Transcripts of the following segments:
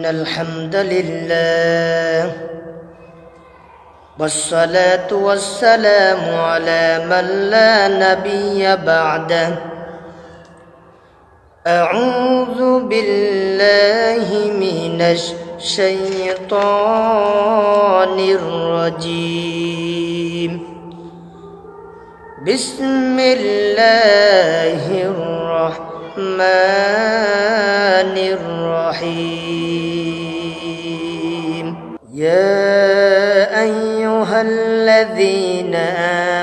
إن الحمد لله والصلاة والسلام على من لا نبي بعده. أعوذ بالله من الشيطان الرجيم. بسم الله الرحمن الرحيم. يا أيها الذين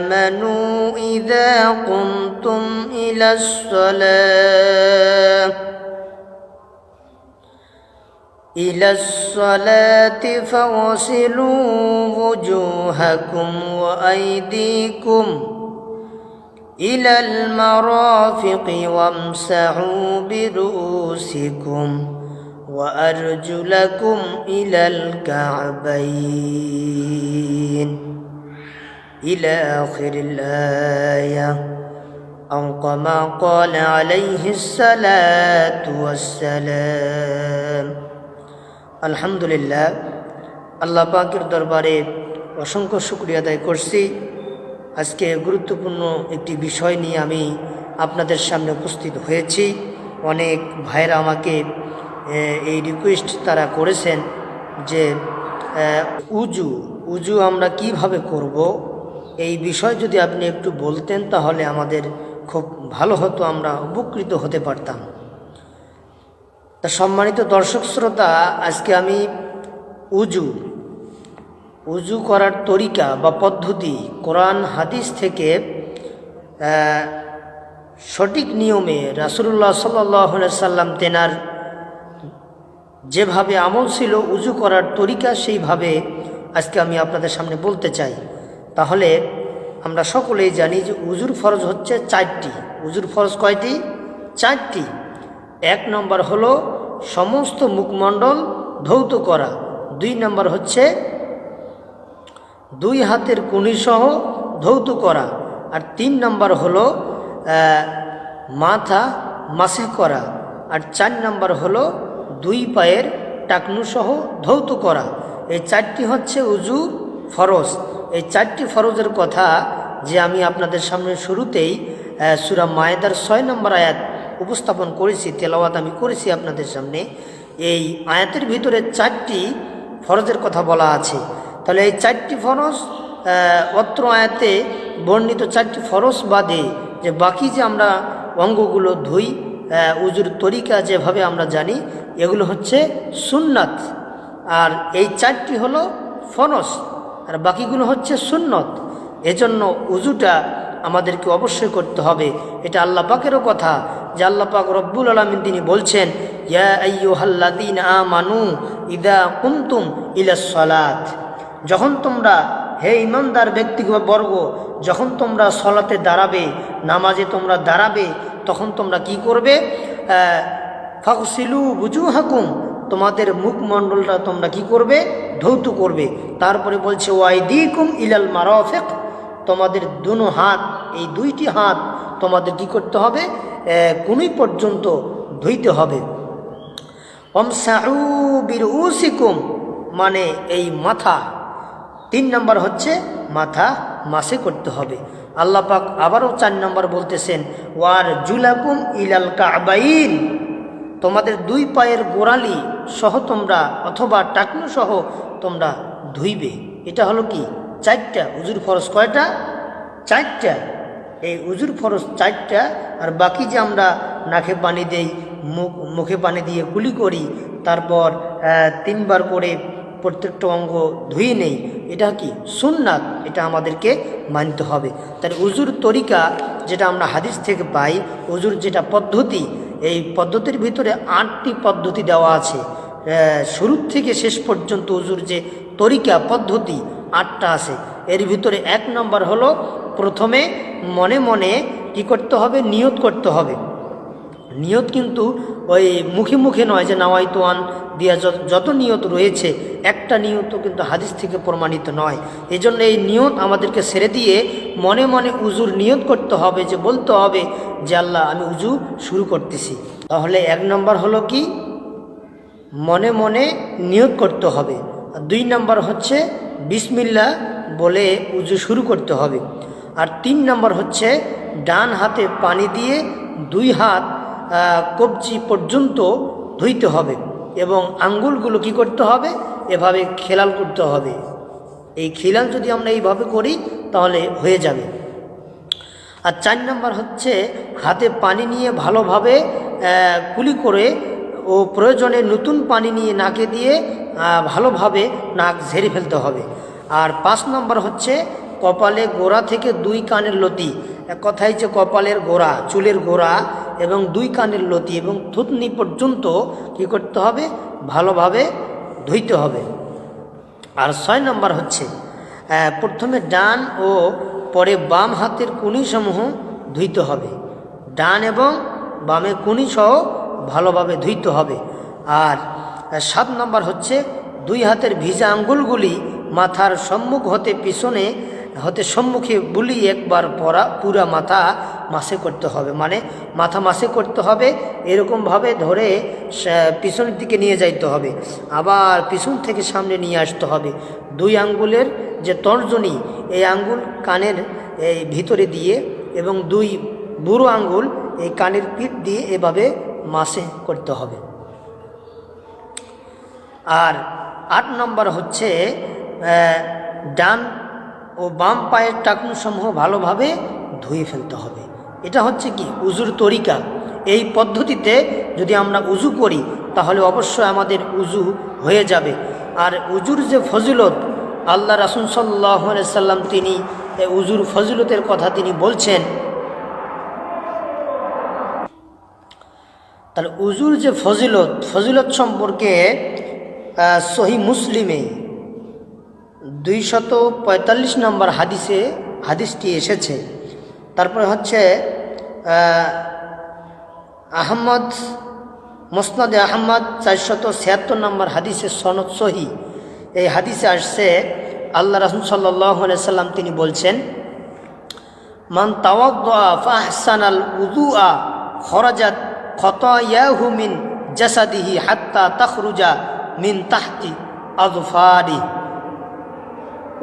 آمنوا إذا قمتم إلى الصلاة إلى الصلاة فاغسلوا وجوهكم وأيديكم إلى المرافق وامسحوا برؤوسكم. وأرجلكم إلى الكعبين إلى آخر الآية أو كما قال عليه الصلاة والسلام الحمد لله আল্লাহ পাকের দরবারে অসংখ্য শুক্রিয়া আদায় করছি আজকে গুরুত্বপূর্ণ একটি বিষয় নিয়ে আমি আপনাদের সামনে উপস্থিত হয়েছি অনেক ভাইরা আমাকে এ, এই রিকোয়েস্ট তারা করেছেন যে উজু উজু আমরা কীভাবে করব? এই বিষয় যদি আপনি একটু বলতেন তাহলে আমাদের খুব ভালো হতো, আমরা উপকৃত হতে পারতাম। তা সম্মানিত দর্শক শ্রোতা, আজকে আমি উজু উজু করার তরিকা বা পদ্ধতি কোরআন, হাদিস থেকে সঠিক নিয়মে রাসুল্লাহ সাল্লাহ সাল্লাম তেনার যেভাবে আমল ছিল, উজু করার তরিকা সেইভাবে আজকে আমি আপনাদের সামনে বলতে চাই। তাহলে আমরা সকলেই জানি যে উজুর ফরজ হচ্ছে চারটি। উজুর ফরজ কয়টি? চারটি। এক নম্বর হলো সমস্ত মুখমণ্ডল ধৌত করা। দুই নম্বর হচ্ছে দুই হাতের কুনিসহ ধৌত করা। আর তিন নম্বর হলো মাথা মাসে করা। আর চার নম্বর হলো দুই পায়ের টাকনুসহ ধৌত করা। এই চারটি হচ্ছে উজু, ফরজ। এই চারটি ফরজের কথা যে আমি আপনাদের সামনে শুরুতেই সুরা মায়েদার ছয় নম্বর আয়াত উপস্থাপন করেছি, তেলাওয়াত আমি করেছি আপনাদের সামনে, এই আয়াতের ভিতরে চারটি ফরজের কথা বলা আছে। তাহলে এই চারটি ফরজ অত্র আয়াতে বর্ণিত চারটি ফরজ বাদে যে বাকি যে আমরা অঙ্গগুলো ধুই উজুর তরিকা যেভাবে আমরা জানি এগুলো হচ্ছে সুন্নাত। আর এই চারটি হলো ফনস আর বাকিগুলো হচ্ছে সুন্নত। এজন্য উজুটা আমাদেরকে অবশ্যই করতে হবে। এটা আল্লাহ পাকেরও কথা, যে আল্লাহ পাক রব্বুল আলমিন তিনি বলছেন, ইয়া আইয়ুহাল্লাদিন আমানু ইদা কুমতুম ইলা সলাত। যখন তোমরা হে ইমানদার ব্যক্তি বা বর্গ যখন তোমরা সলাতে দাঁড়াবে, নামাজে তোমরা দাঁড়াবে, তখন তোমরা কি করবে? ফাকসিলু বুজু হাকুম তোমাদের মুখমণ্ডলটা তোমরা কি করবে? ধৌত করবে। তারপরে বলছে, ওয়াইদিকুম ইলাল মারফেক, তোমাদের দুনো হাত, এই দুইটি হাত তোমাদের কি করতে হবে? কোনই পর্যন্ত ধুইতে হবে। অমসাহু বিরুসিকুম মানে এই মাথা। তিন নম্বর হচ্ছে, মাথা মাসে করতে হবে। আল্লাহ পাক আবারও চার নম্বর বলতেছেন ওয়ার জুলাকুম ইলাল কাবাইন। তোমাদের দুই পায়ের গোড়ালি সহ তোমরা অথবা টাকনু সহ তোমরা ধুইবে। এটা হলো কি? চারটা উজুর ফরজ কয়টা? চারটা। এই উজুর ফরজ চারটা, আর বাকি যে আমরা নাকে পানি দেই, মুখ, মুখে পানি দিয়ে গুলি করি, তারপর তিনবার করে প্রত্যেকটা অঙ্গ ধুয়ে নেই, এটা কি? সুন্নাত। এটা আমাদেরকে মানতে হবে। তার উজুর তরিকা যেটা আমরা হাদিস থেকে পাই, উজুর যেটা পদ্ধতি এই পদ্ধতির ভিতরে আটটি পদ্ধতি দেওয়া আছে। শুরুর শুরু থেকে শেষ পর্যন্ত উজুর যে তরিকা, পদ্ধতি, আটটা আছে। এর ভিতরে এক নম্বর হলো প্রথমে মনে মনে কি করতে হবে? নিয়ত করতে হবে। নিয়ত কিন্তু ওই মুখে মুখে নয় যে নাওয়াই তোয়ান দিয়া যত- যত নিয়ত রয়েছে, একটা নিয়ত কিন্তু হাদিস থেকে প্রমাণিত নয়। এই জন্য এই নিয়ত আমাদেরকে ছেড়ে দিয়ে মনে মনে উজুর নিয়ত করতে হবে, যে বলতে হবে যে আল্লাহ আমি উজু শুরু করতেছি। তাহলে এক নম্বর হলো কি? মনে মনে নিয়োগ করতে হবে। দুই নম্বর হচ্ছে বিসমিল্লা বলে উজু শুরু করতে হবে। আর তিন নম্বর হচ্ছে ডান হাতে পানি দিয়ে দুই হাত কবজি পর্যন্ত ধুইতে হবে এবং আঙ্গুলগুলো কি করতে হবে? এভাবে খেলাল করতে হবে। এই খিলাল যদি আমরা এইভাবে করি, তাহলে হয়ে যাবে। আর চার নম্বর হচ্ছে, হাতে পানি নিয়ে ভালোভাবে কুলি করে ও প্রয়োজনে নতুন পানি নিয়ে নাকে দিয়ে ভালোভাবে নাক ঝেড়ে ফেলতে হবে। আর পাঁচ নম্বর হচ্ছে, কপালে গোড়া থেকে দুই কানের লতি এক কথায় যে কপালের গোড়া, চুলের গোড়া এবং দুই কানের লতি এবং থুতনি পর্যন্ত কি করতে হবে? ভালোভাবে ধুইতে হবে। আর ছয় নম্বর হচ্ছে প্রথমে ডান ও পরে বাম হাতের কুনিসমূহ ধুইতে হবে। ডান এবং বামে কুনি সহ ভালোভাবে ধুইতে হবে। আর সাত নম্বর হচ্ছে, দুই হাতের ভিজা আঙ্গুলগুলি মাথার সম্মুখ হতে পিছনে হতে সম্মুখে বুলি একবার পরা পুরা মাথা মাসে করতে হবে। মানে মাথা মাসে করতে হবে, এরকমভাবে ধরে পিছনের দিকে নিয়ে যাইতে হবে। আবার পিছন থেকে সামনে নিয়ে আসতে হবে। দুই আঙ্গুলের যে তর্জনী, এই আঙ্গুল কানের এই ভিতরে দিয়ে এবং দুই বুড়ো আঙ্গুল এই কানের পিঠ দিয়ে এভাবে মাসে করতে হবে। আর আট নম্বর হচ্ছে ডান ও বাম পায়ের টাকুনসমূহ ভালোভাবে ধুয়ে ফেলতে হবে। এটা হচ্ছে কি? উজুর তরিকা। এই পদ্ধতিতে যদি আমরা উজু করি, তাহলে অবশ্যই আমাদের উজু হয়ে যাবে। আর উজুর যে ফজিলত, আল্লাহ রাসুল সাল্লাম তিনি উজুর ফজিলতের কথা তিনি বলছেন, তাহলে উজুর যে ফজিলত ফজিলত সম্পর্কে সহি মুসলিমে দুইশত পঁয়তাল্লিশ নম্বর হাদিসে হাদিসটি এসেছে। তারপরে হচ্ছে আহ, আহমদ মোসনাদে আহমদ চারশত ছিয়াত্তর নম্বর হাদিসে সনদ সহি। এই হাদিসে আসছে আল্লাহ রসুল সাল্লাহ সাল্লাম তিনি বলছেন মান তাওয়াদ্দা ফাহসান আল উদুআ খরাজাত খতায়াহু মিন জাসাদিহি হাত্তা তাখরুজা মিন তাহতি আযফারি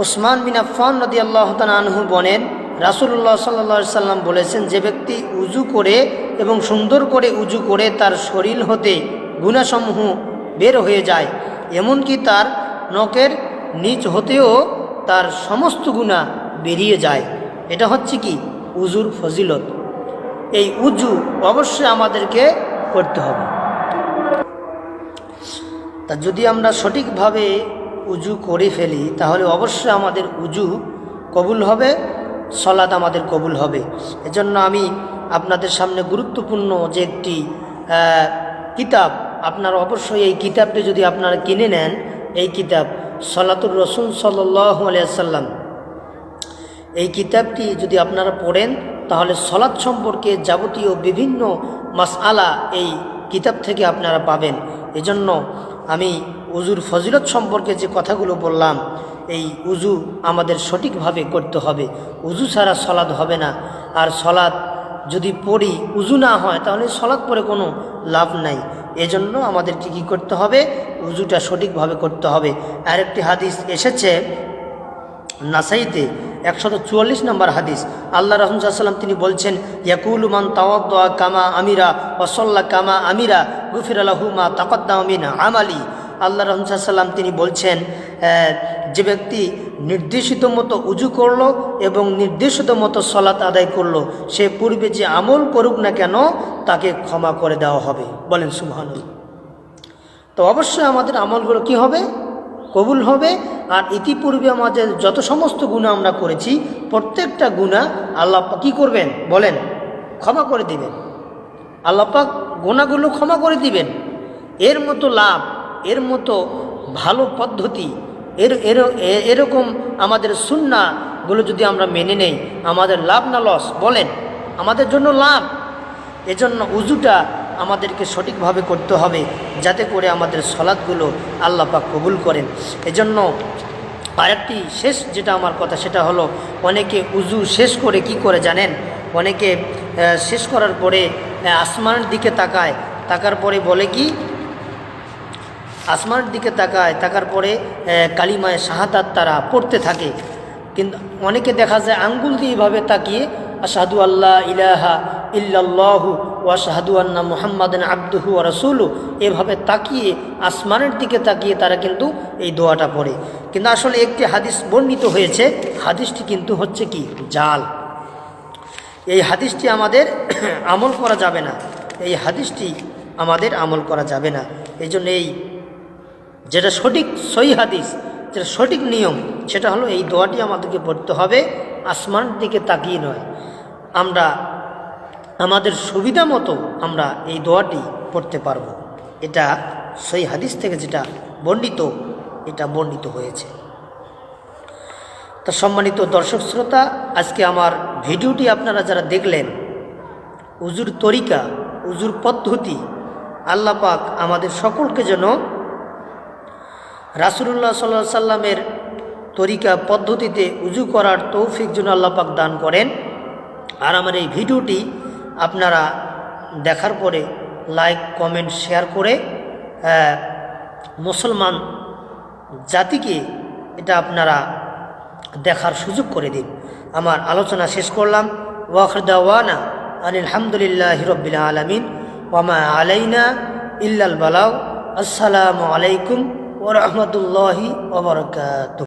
ওসমান বিন আফফান নদী আল্লাহ আনহু বলেন রাসুল্লাহ সাল্লা সাল্লাম বলেছেন, যে ব্যক্তি উজু করে এবং সুন্দর করে উজু করে তার শরীর হতে গুণাসমূহ বের হয়ে যায়, এমনকি তার নখের নিচ হতেও তার সমস্ত গুণা বেরিয়ে যায়। এটা হচ্ছে কি? উজুর ফজিলত। এই উজু অবশ্যই আমাদেরকে করতে হবে। তা যদি আমরা সঠিকভাবে উজু করে ফেলি, তাহলে অবশ্যই আমাদের উজু কবুল হবে সলাদ আমাদের কবুল হবে। এজন্য আমি আপনাদের সামনে গুরুত্বপূর্ণ যে একটি কিতাব, আপনার অবশ্যই এই কিতাবটি যদি আপনারা কিনে নেন, এই কিতাব সলাতুর সাল্লাহ আলিয়াল্লাম এই কিতাবটি যদি আপনারা পড়েন, তাহলে সলাৎ সম্পর্কে যাবতীয় বিভিন্ন মাসআলা এই কিতাব থেকে আপনারা পাবেন। এজন্য আমি উজুর ফজিলত সম্পর্কে যে কথাগুলো বললাম, এই উজু আমাদের সঠিকভাবে করতে হবে। উজু ছাড়া সলাদ হবে না। আর সলাদ যদি পড়ি, উজু না হয়, তাহলে সলাদ পরে কোনো লাভ নাই। এজন্য আমাদেরকে কী করতে হবে? উজুটা সঠিকভাবে করতে হবে। আরেকটি হাদিস এসেছে, নাসাইতে একশত চুয়াল্লিশ নম্বর হাদিস। আল্লাহ রহমসাল্লাম তিনি বলছেন, ইয়াকুল মান তাওয়াদ্দা কামা আমিরা ওসল্লা কামা আমিরা গুফির আলহুমা তাকদ্দামিন আমালি। আল্লাহ রহমসাল্লাম তিনি বলছেন যে ব্যক্তি নির্দেশিত মতো উজু করল এবং নির্দেশিত মতো সলাত আদায় করল, সে পূর্বে যে আমল করুক না কেন, তাকে ক্ষমা করে দেওয়া হবে। বলেন সুবহানুল্লাহ। তো অবশ্যই আমাদের আমলগুলো কি হবে? কবুল হবে। আর ইতিপূর্বে আমাদের যত সমস্ত গুণা আমরা করেছি, প্রত্যেকটা গুণা আল্লাপা কি করবেন? বলেন, ক্ষমা করে দিবেন। আল্লাপাক গুণাগুলো ক্ষমা করে দিবেন। এর মতো লাভ, এর মতো ভালো পদ্ধতি, এর এর এরকম আমাদের সুন্নাগুলো যদি আমরা মেনে নেই, আমাদের লাভ না লস, বলেন, আমাদের জন্য লাভ। এজন্য উজুটা আমাদেরকে সঠিকভাবে করতে হবে, যাতে করে আমাদের সলাদগুলো আল্লাহ পাক কবুল করেন। এজন্য আরেকটি শেষ যেটা আমার কথা, সেটা হলো, অনেকে উজু শেষ করে কি করে জানেন? অনেকে শেষ করার পরে আসমানের দিকে তাকায়, তাকার পরে বলে কি? আসমানের দিকে তাকায়, তাকার পরে কালিমায় শাহাদাত তারা পড়তে থাকে। কিন্তু অনেকে দেখা যায় আঙ্গুল দিয়ে এভাবে তাকিয়ে, আশাহাদু আল্লাহ ইলাহা ইল্লাল্লাহু ওয়া শাহাদু আন্না মুহাম্মাদিন আব্দুহু রাসূলু এভাবে তাকিয়ে আসমানের দিকে তাকিয়ে তারা কিন্তু এই দোয়াটা পড়ে। কিন্তু আসলে একটি হাদিস বর্ণিত হয়েছে, হাদিসটি কিন্তু হচ্ছে কি? জাল। এই হাদিসটি আমাদের আমল করা যাবে না। এই হাদিসটি আমাদের আমল করা যাবে না। এই জন্য এই যেটা সঠিক সই হাদিস, যেটা সঠিক নিয়ম, সেটা হলো এই দোয়াটি আমাদেরকে পড়তে হবে। আসমানের দিকে তাকিয়ে নয়। আমরা আমাদের সুবিধা মতো আমরা এই দোয়াটি পড়তে পারব। এটা সই হাদিস থেকে যেটা বর্ণিত, এটা বর্ণিত হয়েছে। তা সম্মানিত দর্শক শ্রোতা, আজকে আমার ভিডিওটি আপনারা যারা দেখলেন, উজুর তরিকা, উজুর পদ্ধতি, আল্লাহ পাক আমাদের সকলকে যেন রাসুলুল্লাহ সাল্লাহ সাল্লামের তরিকা পদ্ধতিতে উজু করার তৌফিক যেন আল্লাহ পাক দান করেন। আর আমার এই ভিডিওটি আপনারা দেখার পরে লাইক কমেন্ট শেয়ার করে মুসলমান জাতিকে এটা আপনারা দেখার সুযোগ করে দিন। আমার আলোচনা শেষ করলাম। ওয়াখরদাওয়ানা আলহামদুলিল্লাহ হিরবিল আলমিন। ওয়ামা আলাইনা ইল্লাল বালাউ। আসসালামু আলাইকুম ওরহমতুল্লাহি ওবরকাত